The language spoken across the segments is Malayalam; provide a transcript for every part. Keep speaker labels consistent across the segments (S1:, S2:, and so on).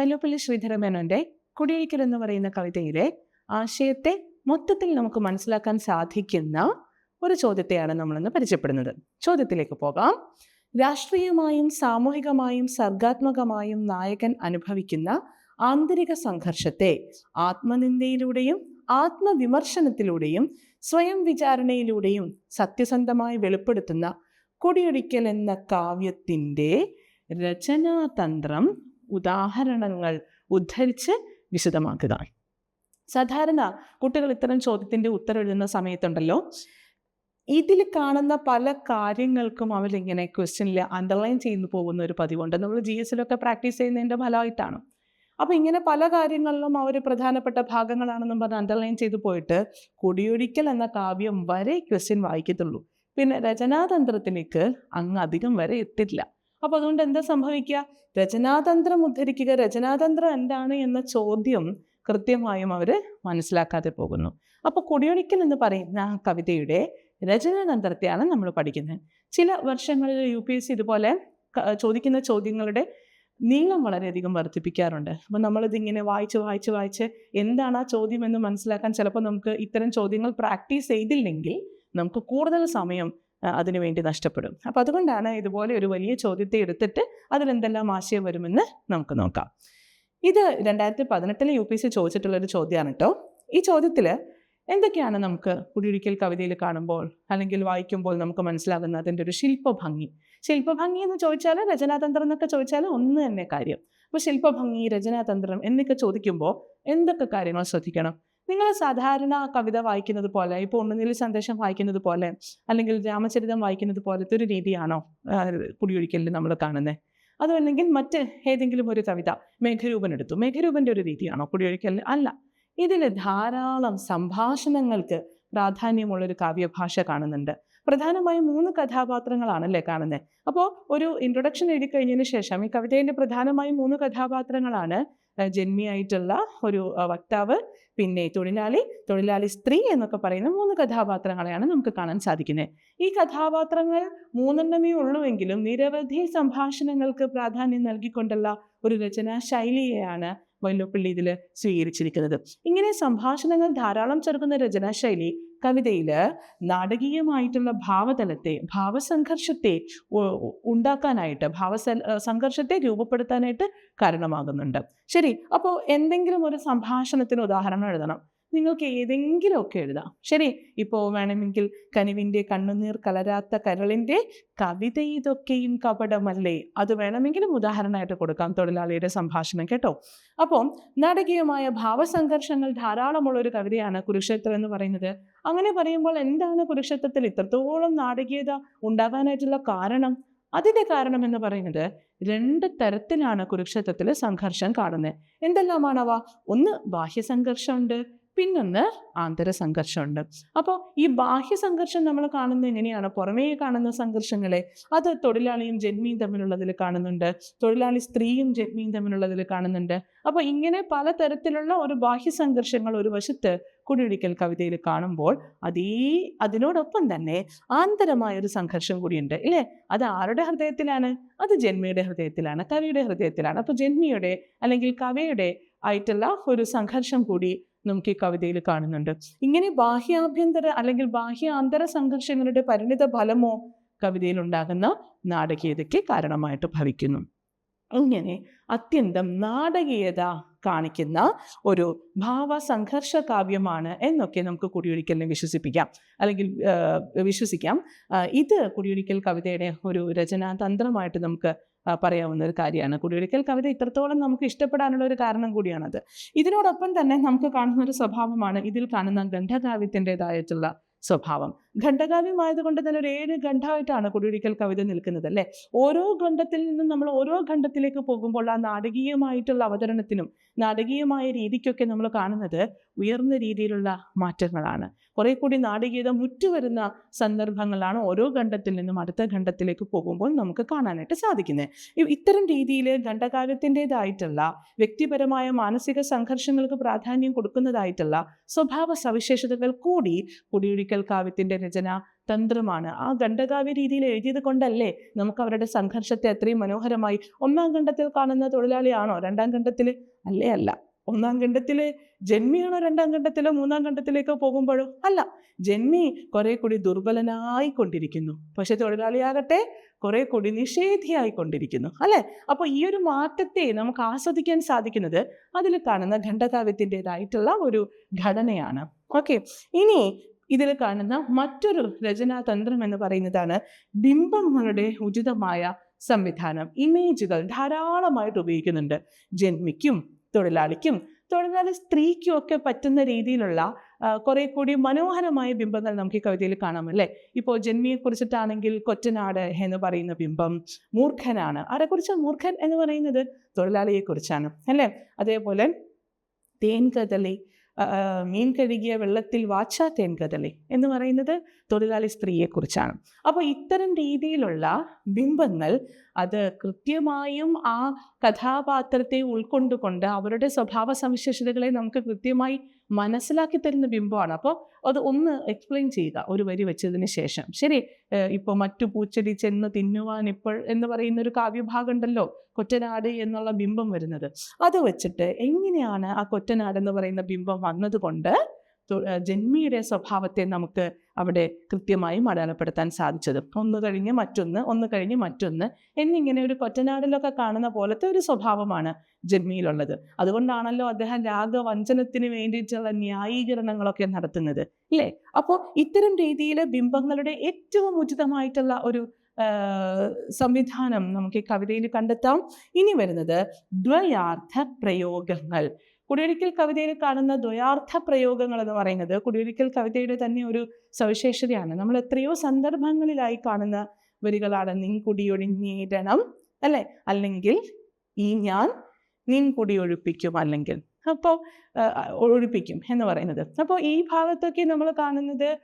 S1: വൈലോപ്പള്ളി ശ്രീധരമേനോന്റെ കുടിയേക്കൽ എന്ന് പറയുന്ന കവിതയിലെ ആശയത്തെ മൊത്തത്തിൽ നമുക്ക് മനസ്സിലാക്കാൻ സാധിക്കുന്ന ഒരു ചോദ്യത്തെയാണ് നമ്മളിന്ന് പരിചയപ്പെടുന്നത്. ചോദ്യത്തിലേക്ക് പോകാം. രാഷ്ട്രീയമായും സാമൂഹികമായും സർഗാത്മകമായും നായകൻ അനുഭവിക്കുന്ന ആന്തരിക സംഘർഷത്തെ ആത്മനിന്ദയിലൂടെയും ആത്മവിമർശനത്തിലൂടെയും സ്വയം വിചാരണയിലൂടെയും സത്യസന്ധമായി വെളിപ്പെടുത്തുന്ന കൊടിയൊടിക്കൽ എന്ന കാവ്യത്തിന്റെ രചനാതന്ത്രം ഉദാഹരണങ്ങൾ ഉദ്ധരിച്ച് വിശദമാക്കുക. സാധാരണ കുട്ടികൾ ഇത്തരം ചോദ്യത്തിന്റെ ഉത്തരം എഴുതുന്ന സമയത്തുണ്ടല്ലോ ഇതിൽ കാണുന്ന പല കാര്യങ്ങൾക്കും അവരിങ്ങനെ ക്വസ്റ്റ്യനിൽ അണ്ടർലൈൻ ചെയ്തു പോകുന്ന ഒരു പതിവുണ്ട്. നമ്മൾ ജി എസിലൊക്കെ പ്രാക്ടീസ് ചെയ്യുന്നതിന്റെ ഫലമായിട്ടാണ്. അപ്പോൾ ഇങ്ങനെ പല കാര്യങ്ങളിലും അവർ പ്രധാനപ്പെട്ട ഭാഗങ്ങളാണെന്നും പറഞ്ഞ് അണ്ടർലൈൻ ചെയ്തു പോയിട്ട് കുടിയൊഴിക്കൽ എന്ന കാവ്യം വരെ ക്വസ്റ്റ്യൻ വായിക്കത്തുള്ളൂ. പിന്നെ രചനാതന്ത്രത്തിലേക്ക് അങ്ങ് അധികം വരെ എത്തില്ല. അപ്പോൾ അതുകൊണ്ട് എന്താ സംഭവിക്കുക? രചനാതന്ത്രം ഉദ്ധരിക്കുക. രചനാതന്ത്രം എന്താണ് എന്ന ചോദ്യം കൃത്യമായും അവർ മനസ്സിലാക്കാതെ പോകുന്നു. അപ്പോൾ കൊടിയൊഴിക്കൽ എന്ന് പറയുന്ന കവിതയുടെ രചനാതന്ത്രത്തെയാണ് നമ്മൾ പഠിക്കുന്നത്. ചില വർഷങ്ങളിൽ യു പി എസ് സി ഇതുപോലെ ചോദിക്കുന്ന ചോദ്യങ്ങളുടെ നീളം വളരെയധികം വർദ്ധിപ്പിക്കാറുണ്ട്. അപ്പോൾ നമ്മളിതിങ്ങനെ വായിച്ച് വായിച്ച് വായിച്ച് എന്താണ് ആ ചോദ്യം എന്ന് മനസ്സിലാക്കാൻ ചിലപ്പോൾ നമുക്ക് ഇത്തരം ചോദ്യങ്ങൾ പ്രാക്ടീസ് ചെയ്തില്ലെങ്കിൽ നമുക്ക് കൂടുതൽ സമയം ആ, അതിനു വേണ്ടി നഷ്ടപ്പെടും. അപ്പോൾ അതുകൊണ്ടാണ് ഇതുപോലെ ഒരു വലിയ ചോദ്യത്തെ എടുത്തിട്ട് അതിലെന്തെല്ലാം ആശയം വരുമെന്ന് നമുക്ക് നോക്കാം. ഇത് രണ്ടായിരത്തി പതിനെട്ടിലെ യു പി സി ചോദിച്ചിട്ടുള്ളൊരു ചോദ്യമാണ് കേട്ടോ ഈ ചോദ്യത്തിൽ എന്തൊക്കെയാണ് നമുക്ക് കുടിയൊരിക്കൽ കവിതയിൽ കാണുമ്പോൾ അല്ലെങ്കിൽ വായിക്കുമ്പോൾ നമുക്ക് മനസ്സിലാകുന്ന അതിന്റെ ഒരു ശില്പഭംഗി? ശില്പഭംഗി എന്ന് ചോദിച്ചാൽ രചനാതന്ത്രം എന്നൊക്കെ ചോദിച്ചാൽ ഒന്ന് തന്നെ കാര്യം. അപ്പോൾ ശില്പഭംഗി രചനാതന്ത്രം എന്നൊക്കെ ചോദിക്കുമ്പോൾ എന്തൊക്കെ കാര്യങ്ങൾ ശ്രദ്ധിക്കണം? നിങ്ങൾ സാധാരണ കവിത വായിക്കുന്നത് പോലെ ഇപ്പോൾ ഉണ്ണുനീലി സന്ദേശം വായിക്കുന്നത് പോലെ അല്ലെങ്കിൽ രാമചരിതം വായിക്കുന്നത് പോലത്തെ ഒരു രീതിയാണോ കുടിയൊഴിക്കലിൽ നമ്മൾ കാണുന്നത് അതുമല്ലെങ്കിൽ മറ്റ് ഏതെങ്കിലും ഒരു കവിത മേഘരൂപൻ എടുത്തു. മേഘരൂപന്റെ ഒരു രീതിയാണോ കുടിയൊഴിക്കലിൽ അല്ല. ഇതിൽ ധാരാളം സംഭാഷണങ്ങൾക്ക് പ്രാധാന്യമുള്ളൊരു കാവ്യഭാഷ കാണുന്നുണ്ട്. പ്രധാനമായും മൂന്ന് കഥാപാത്രങ്ങളാണല്ലേ കാണുന്നത് അപ്പോൾ ഒരു ഇൻട്രൊഡക്ഷൻ എഴുതി കഴിഞ്ഞതിന് ശേഷം ഈ കവിതയിലെ പ്രധാനമായും മൂന്ന് കഥാപാത്രങ്ങളാണ് ജന്മിയായിട്ടുള്ള ഒരു വക്താവ് പിന്നെ തൊഴിലാളി തൊഴിലാളി സ്ത്രീ എന്നൊക്കെ പറയുന്ന മൂന്ന് കഥാപാത്രങ്ങളെയാണ് നമുക്ക് കാണാൻ സാധിക്കുന്നത്. ഈ കഥാപാത്രങ്ങൾ മൂന്നെണ്ണമേ ഉള്ളുവെങ്കിലും നിരവധി സംഭാഷണങ്ങൾക്ക് പ്രാധാന്യം നൽകിക്കൊണ്ടുള്ള ഒരു രചനാ ശൈലിയെയാണ് വൈലോപ്പിള്ളി ഇതിൽ സ്വീകരിച്ചിരിക്കുന്നത്. ഇങ്ങനെ സംഭാഷണങ്ങൾ ധാരാളം ചേർക്കുന്ന രചനാശൈലി കവിതയിൽ നാടകീയമായിട്ടുള്ള ഭാവതലത്തെ ഭാവസംഘർഷത്തെ ഉണ്ടാക്കാനായിട്ട് ഭാവ സംഘർഷത്തെ രൂപപ്പെടുത്താനായിട്ട് കാരണമാകുന്നുണ്ട്. ശരി അപ്പോൾ എന്തെങ്കിലും ഒരു സംഭാഷണത്തിന് ഉദാഹരണം എഴുതണം. നിങ്ങൾക്ക് ഏതെങ്കിലുമൊക്കെ എഴുതാം. ശരി? ഇപ്പോൾ വേണമെങ്കിൽ കനിവിന്റെ കണ്ണുനീർ കലരാത്ത കരളിന്റെ കവിത ഇതൊക്കെയും കപടമല്ലേ? അത് വേണമെങ്കിലും ഉദാഹരണമായിട്ട് കൊടുക്കാം തൊഴിലാളിയുടെ സംഭാഷണം കേട്ടോ? അപ്പോൾ നാടകീയമായ ഭാവസംഘർഷങ്ങൾ ധാരാളമുള്ള ഒരു കവിതയാണ് കുരുക്ഷേത്രം എന്ന് പറയുന്നത്. അങ്ങനെ പറയുമ്പോൾ എന്താണ് കുരുക്ഷേത്രത്തിൽ ഇത്രത്തോളം നാടകീയത ഉണ്ടാകാനായിട്ടുള്ള കാരണം? അതിന്റെ കാരണം എന്ന് പറയുന്നത് രണ്ട് തരത്തിലാണ് കുരുക്ഷേത്രത്തിൽ സംഘർഷം കാണുന്നത്. എന്തെല്ലാമാണവ? ഒന്ന് ബാഹ്യ സംഘർഷമുണ്ട് പിന്നൊന്ന് ആന്തര സംഘർഷമുണ്ട്. അപ്പോൾ ഈ ബാഹ്യ സംഘർഷം നമ്മൾ കാണുന്നത് എങ്ങനെയാണ്? പുറമേ കാണുന്ന സംഘർഷങ്ങളെ അത് തൊഴിലാളിയും ജന്മിയും തമ്മിലുള്ളതിൽ കാണുന്നുണ്ട്. തൊഴിലാളി സ്ത്രീയും ജന്മിയും തമ്മിലുള്ളതിൽ കാണുന്നുണ്ട്. അപ്പോൾ ഇങ്ങനെ പലതരത്തിലുള്ള ഒരു ബാഹ്യ സംഘർഷങ്ങൾ ഒരു വശത്ത് കുടിയൊഴിക്കൽ കവിതയിൽ കാണുമ്പോൾ അതേ അതിനോടൊപ്പം തന്നെ ആന്തരമായ ഒരു സംഘർഷം കൂടിയുണ്ട് ഇല്ലേ? അത് ആരുടെ ഹൃദയത്തിലാണ്? അത് ജന്മിയുടെ ഹൃദയത്തിലാണ് കവിയുടെ ഹൃദയത്തിലാണ്. അപ്പോൾ ജന്മിയുടെ അല്ലെങ്കിൽ കവിയുടെ ആയിട്ടുള്ള ഒരു സംഘർഷം കൂടി നമുക്ക് ഈ കവിതയിൽ കാണുന്നുണ്ട്. ഇങ്ങനെ ബാഹ്യാഭ്യന്തര അല്ലെങ്കിൽ ബാഹ്യ ആന്തര സംഘർഷങ്ങളുടെ പരിണിത ഫലമോ കവിതയിൽ ഉണ്ടാകുന്ന നാടകീയതയ്ക്ക് കാരണമായിട്ട് ഭവിക്കുന്നു. ഇങ്ങനെ അത്യന്തം നാടകീയത കാണിക്കുന്ന ഒരു ഭാവ ഭാവസംഘർഷ കാവ്യമാണ് എന്നൊക്കെ നമുക്ക് കുടിയൊഴിക്കലിനെ വിശ്വസിപ്പിക്കാം. അല്ലെങ്കിൽ വിശ്വസിക്കാം. ഇത് കുടിയൊഴിക്കൽ കവിതയുടെ ഒരു രചനാതന്ത്രമായിട്ട് നമുക്ക് പറയാവുന്ന ഒരു കാര്യമാണ്. കുടിയൊഴിക്കൽ കവിത ഇത്രത്തോളം നമുക്ക് ഇഷ്ടപ്പെടാനുള്ള ഒരു കാരണം കൂടിയാണത്. ഇതിനോടൊപ്പം തന്നെ നമുക്ക് കാണുന്ന ഒരു സ്വഭാവമാണ് ഇതിൽ കാണുന്ന ഗന്ധകാവ്യത്തിന്റെതായിട്ടുള്ള സ്വഭാവം. ഖണ്ഡകാവ്യമായതുകൊണ്ട് തന്നെ ഒരു ഏഴ് ഖണ്ഡമായിട്ടാണ് കുടിയൊരിക്കൽ കവിത നിൽക്കുന്നത് അല്ലേ? ഓരോ ഖണ്ഡത്തിൽ നിന്നും നമ്മൾ ഓരോ ഖണ്ഡത്തിലേക്ക് പോകുമ്പോൾ ആ നാടകീയമായിട്ടുള്ള അവതരണത്തിനും നാടകീയമായ രീതിക്കൊക്കെ നമ്മൾ കാണുന്നത് ഉയർന്ന രീതിയിലുള്ള മാറ്റങ്ങളാണ്. കുറെ കൂടി നാടകീയത മുറ്റുവരുന്ന സന്ദർഭങ്ങളാണ് ഓരോ ഖണ്ഡത്തിൽ നിന്നും അടുത്ത ഖണ്ഡത്തിലേക്ക് പോകുമ്പോൾ നമുക്ക് കാണാനായിട്ട് സാധിക്കുന്നത്. ഇത്തരം രീതിയിൽ ഖണ്ഡകാവ്യത്തിന്റെതായിട്ടുള്ള വ്യക്തിപരമായ മാനസിക സംഘർഷങ്ങൾക്ക് പ്രാധാന്യം കൊടുക്കുന്നതായിട്ടുള്ള സ്വഭാവ സവിശേഷതകൾ കൂടി കുടിയൊഴിക്കൽ കാവ്യത്തിന്റെ രചന തന്ത്രമാണ്. ആ ഖണ്ഡകാവ്യ രീതിയിൽ എഴുതിയത് കൊണ്ടല്ലേ നമുക്ക് അവരുടെ സംഘർഷത്തെ അത്രയും മനോഹരമായി ഒന്നാം ഖണ്ഡത്തിൽ കാണുന്ന തൊഴിലാളിയാണോ രണ്ടാം ഖണ്ഡത്തിൽ? അല്ലേ അല്ല. ഒന്നാം ഖണ്ഡത്തിലെ ജന്മിയാണോ രണ്ടാം ഖണ്ഡത്തിലോ മൂന്നാം ഖണ്ഡത്തിലേക്കോ പോകുമ്പോഴോ? അല്ല. ജന്മി കുറെ കൂടി ദുർബലനായി കൊണ്ടിരിക്കുന്നു പക്ഷെ തൊഴിലാളിയാകട്ടെ കുറെ കൂടി നിഷേധിയായി കൊണ്ടിരിക്കുന്നു അല്ലെ? അപ്പോൾ ഈ ഒരു മാറ്റത്തെ നമുക്ക് ആസ്വദിക്കാൻ സാധിക്കുന്നത് അതിൽ കാണുന്ന ഖണ്ഡകാവ്യത്തിന്റെതായിട്ടുള്ള ഒരു ഘടനയാണ്. ഓക്കെ. ഇനി ഇതിൽ കാണുന്ന മറ്റൊരു രചനാതന്ത്രം എന്ന് പറയുന്നതാണ് ബിംബങ്ങളുടെ ഉചിതമായ സംവിധാനം. ഇമേജുകൾ ധാരാളമായിട്ട് ഉപയോഗിക്കുന്നുണ്ട്. ജന്മിക്കും തൊഴിലാളിക്കും തൊഴിലാളി സ്ത്രീക്കും ഒക്കെ പറ്റുന്ന രീതിയിലുള്ള കുറെ കൂടി മനോഹരമായ ബിംബങ്ങൾ നമുക്ക് ഈ കവിതയിൽ കാണാം അല്ലേ? ഇപ്പോൾ ജന്മിയെ കുറിച്ചിട്ടാണെങ്കിൽ കൊറ്റനാട് എന്ന് പറയുന്ന ബിംബം മൂർഖനാണ്. ആരെക്കുറിച്ച് മൂർഖൻ എന്ന് പറയുന്നത്? തൊഴിലാളിയെക്കുറിച്ചാണ് അല്ലേ? അതേപോലെ തേൻകദളി മീൻ കഴുകിയ വെള്ളത്തിൽ വാച്ചാ തേൻകദളി എന്ന് പറയുന്നത് തൊഴിലാളി സ്ത്രീയെക്കുറിച്ചാണ്. അപ്പോൾ ഇത്തരം രീതിയിലുള്ള ബിംബങ്ങൾ അത് കൃത്യമായും ആ കഥാപാത്രത്തെ ഉൾക്കൊണ്ടുകൊണ്ട് അവരുടെ സ്വഭാവ സവിശേഷതകളെ നമുക്ക് കൃത്യമായി മനസ്സിലാക്കി തരുന്ന ബിംബമാണ്. അപ്പോൾ അത് ഒന്ന് എക്സ്പ്ലെയിൻ ചെയ്യുക ഒരു വരി വെച്ചതിന് ശേഷം. ശരി ഇപ്പോൾ മറ്റു പൂച്ചെടി ചെന്ന് തിന്നുവാൻ ഇപ്പോൾ എന്ന് പറയുന്ന ഒരു കാവ്യഭാഗം ഉണ്ടല്ലോ കൊറ്റനാട് എന്നുള്ള ബിംബം വരുന്നത്. അത് വെച്ചിട്ട് എങ്ങനെയാണ് ആ കൊറ്റനാട് എന്ന് പറയുന്ന ബിംബം വന്നതുകൊണ്ട് ജന്മിയുടെ സ്വഭാവത്തെ നമുക്ക് അവിടെ കൃത്യമായും അടയാളപ്പെടുത്താൻ സാധിച്ചത്. ഒന്ന് കഴിഞ്ഞ് മറ്റൊന്ന് ഒന്ന് കഴിഞ്ഞ് മറ്റൊന്ന് എന്നിങ്ങനെ ഒരു കൊറ്റനാടിലൊക്കെ കാണുന്ന പോലത്തെ ഒരു സ്വഭാവമാണ് ജന്മിയിലുള്ളത്. അതുകൊണ്ടാണല്ലോ അദ്ദേഹം രാഗവഞ്ചനത്തിന് വേണ്ടിയിട്ടുള്ള ന്യായീകരണങ്ങളൊക്കെ നടത്തുന്നത് ഇല്ലേ അപ്പോൾ ഇത്തരം രീതിയിൽ ബിംബങ്ങളുടെ ഏറ്റവും ഉചിതമായിട്ടുള്ള ഒരു സംവിധാനം നമുക്ക് ഈ കവിതയിൽ കണ്ടെത്താം. ഇനി വരുന്നത് ദ്വയാർത്ഥ പ്രയോഗങ്ങൾ. കുടിയൊരിക്കൽ കവിതയിൽ കാണുന്ന ദ്വയാർത്ഥ പ്രയോഗങ്ങൾ എന്ന് പറയുന്നത് കുടിയൊരിക്കൽ കവിതയുടെ തന്നെ ഒരു സവിശേഷതയാണ്. നമ്മൾ എത്രയോ സന്ദർഭങ്ങളിലായി കാണുന്ന വരികളാണ് നിൻ കുടിയൊഴിഞ്ഞിടണം അല്ലേ? അല്ലെങ്കിൽ ഈ ഞാൻ നിൻ കുടിയൊഴിപ്പിക്കും അല്ലെങ്കിൽ. അപ്പോൾ ഒഴിപ്പിക്കും എന്ന് പറയുന്നത്. അപ്പോൾ ഈ ഭാഗത്തൊക്കെ നമ്മൾ കാണുന്നത്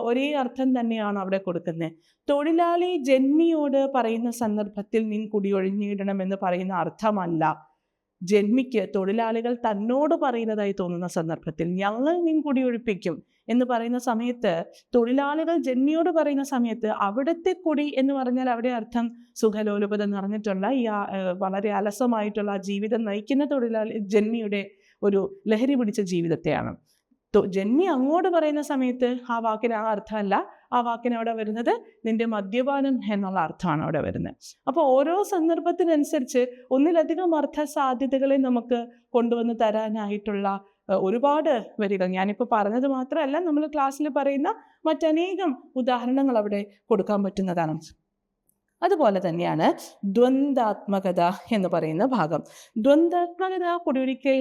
S1: ഒരേ അർത്ഥം തന്നെയാണ് അവിടെ കൊടുക്കുന്നത്. തൊഴിലാളി ജന്മിയോട് പറയുന്ന സന്ദർഭത്തിൽ നിൻ കുടിയൊഴിഞ്ഞിടണം എന്ന് പറയുന്ന അർത്ഥമല്ല. ജന്മിക്ക് തൊഴിലാളികൾ തന്നോട് പറയുന്നതായി തോന്നുന്ന സന്ദർഭത്തിൽ ഞങ്ങൾ നിൻ കുടിയൊഴിപ്പിക്കും എന്ന് പറയുന്ന സമയത്ത് തൊഴിലാളികൾ ജന്മിയോട് പറയുന്ന സമയത്ത് അവിടുത്തെ കുടി എന്ന് പറഞ്ഞാൽ അവിടെ അർത്ഥം സുഖലോലുപത നിറഞ്ഞിട്ടുള്ള ഈ വളരെ അലസമായിട്ടുള്ള ജീവിതം നയിക്കുന്ന തൊഴിലാളി ജന്മിയുടെ ഒരു ലഹരി പിടിച്ച ജീവിതത്തെയാണ്. ജന്മി അങ്ങോട്ട് പറയുന്ന സമയത്ത് ആ വാക്കിന് ആ അർത്ഥമല്ല. ആ വാക്കിന് അവിടെ വരുന്നത് നിന്റെ മദ്യപാനം എന്നുള്ള അർത്ഥമാണ് അവിടെ വരുന്നത്. അപ്പോൾ ഓരോ സന്ദർഭത്തിനനുസരിച്ച് ഒന്നിലധികം അർത്ഥ സാധ്യതകളെ നമുക്ക് കൊണ്ടുവന്ന് തരാനായിട്ടുള്ള ഒരുപാട് വരികൾ. ഞാനിപ്പോൾ പറഞ്ഞത് മാത്രമല്ല നമ്മൾ ക്ലാസ്സിൽ പറയുന്ന മറ്റനേകം ഉദാഹരണങ്ങൾ അവിടെ കൊടുക്കാൻ പറ്റുന്നതാണ്. അതുപോലെ തന്നെയാണ് ദ്വന്ദ്വാത്മകത എന്ന് പറയുന്ന ഭാഗം. ദ്വന്ദ്വാത്മകത കുടിയൊരിക്കൽ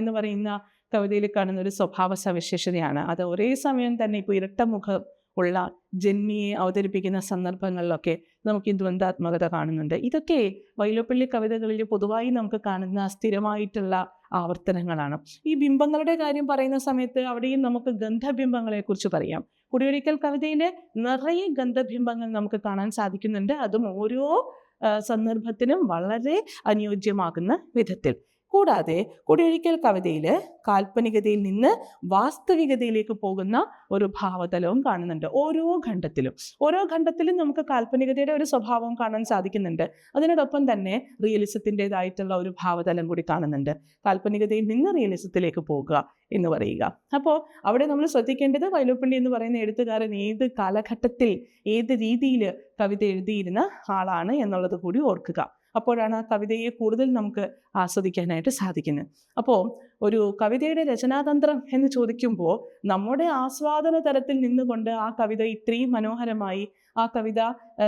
S1: എന്ന് പറയുന്ന കവിതയിൽ കാണുന്ന ഒരു സ്വഭാവ സവിശേഷതയാണ് അത് ഒരേ സമയം തന്നെ ഇപ്പോൾ ഇരട്ടമുഖം ഉള്ള ജന്മിയെ അവതരിപ്പിക്കുന്ന സന്ദർഭങ്ങളിലൊക്കെ നമുക്ക് ഈ ദ്വന്ദ്വാത്മകത കാണുന്നുണ്ട്. ഇതൊക്കെ വൈലോപ്പള്ളി കവിതകളിൽ പൊതുവായി നമുക്ക് കാണുന്ന സ്ഥിരമായിട്ടുള്ള ആവർത്തനങ്ങളാണ്. ഈ ബിംബങ്ങളുടെ കാര്യം പറയുന്ന സമയത്ത് അവിടെയും നമുക്ക് ഗന്ധബിംബങ്ങളെ കുറിച്ച് പറയാം. കുടിയൊരിക്കൽ കവിതയിൽ നിറയെ ഗന്ധബിംബങ്ങൾ നമുക്ക് കാണാൻ സാധിക്കുന്നുണ്ട്. അതും ഓരോ സന്ദർഭത്തിനും വളരെ അനുയോജ്യമാകുന്ന വിധത്തിൽ. കൂടാതെ കുടിയൊഴിക്കൽ കവിതയിൽ കാൽപ്പനികതയിൽ നിന്ന് വാസ്തവികതയിലേക്ക് പോകുന്ന ഒരു ഭാവതലവും കാണുന്നുണ്ട്. ഓരോ ഖണ്ഡത്തിലും. ഓരോ ഖണ്ഡത്തിലും നമുക്ക് കാൽപ്പനികതയുടെ ഒരു സ്വഭാവം കാണാൻ സാധിക്കുന്നുണ്ട്. അതിനോടൊപ്പം തന്നെ റിയലിസത്തിന്റെതായിട്ടുള്ള ഒരു ഭാവതലം കൂടി കാണുന്നുണ്ട്. കാൽപ്പനികതയിൽ നിന്ന് റിയലിസത്തിലേക്ക് പോകുക എന്ന് പറയുക. അപ്പോൾ അവിടെ നമ്മൾ ശ്രദ്ധിക്കേണ്ടത് വൈലോപ്പിള്ളി എന്ന് പറയുന്ന എഴുത്തുകാരൻ ഏത് കാലഘട്ടത്തിൽ ഏത് രീതിയിൽ കവിത എഴുതിയിരുന്ന ആളാണ് എന്നുള്ളത് കൂടി ഓർക്കുക. അപ്പോഴാണ് ആ കവിതയെ കൂടുതൽ നമുക്ക് ആസ്വദിക്കാനായിട്ട് സാധിക്കുന്നത്. അപ്പോൾ ഒരു കവിതയുടെ രചനാതന്ത്രം എന്ന് ചോദിക്കുമ്പോൾ നമ്മുടെ ആസ്വാദന തലത്തിൽ നിന്നുകൊണ്ട് ആ കവിത ഇത്രയും മനോഹരമായി ആ കവിത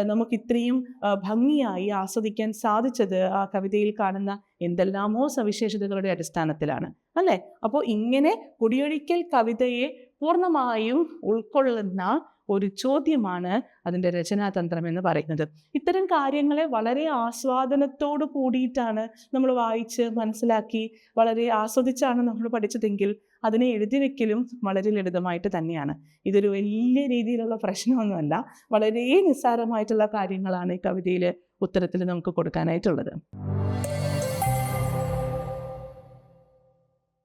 S1: നമുക്ക് ഇത്രയും ഭംഗിയായി ആസ്വദിക്കാൻ സാധിച്ചത് ആ കവിതയിൽ കാണുന്ന എന്തെല്ലാമോ സവിശേഷതകളുടെ അടിസ്ഥാനത്തിലാണ്. അല്ലേ? അപ്പോൾ ഇങ്ങനെ കുടിയൊഴിക്കൽ കവിതയെ പൂർണമായും ഉൾക്കൊള്ളുന്ന ഒരു ചോദ്യമാണ് അതിന്റെ രചനാതന്ത്രം എന്ന് പറയുന്നത്. ഇത്തരം കാര്യങ്ങളെ വളരെ ആസ്വാദനത്തോട് കൂടിയിട്ടാണ് നമ്മൾ വായിച്ച് മനസ്സിലാക്കി വളരെ ആസ്വദിച്ചാണ് നമ്മൾ പഠിച്ചതെങ്കിൽ അതിനെ എഴുതി വെക്കലും വളരെ ലളിതമായിട്ട് തന്നെയാണ്. ഇതൊരു വലിയ രീതിയിലുള്ള പ്രശ്നമൊന്നുമല്ല വളരെ നിസ്സാരമായിട്ടുള്ള കാര്യങ്ങളാണ് ഈ കവിതയിൽ ഉത്തരത്തിൽ നമുക്ക് കൊടുക്കാനായിട്ടുള്ളത്.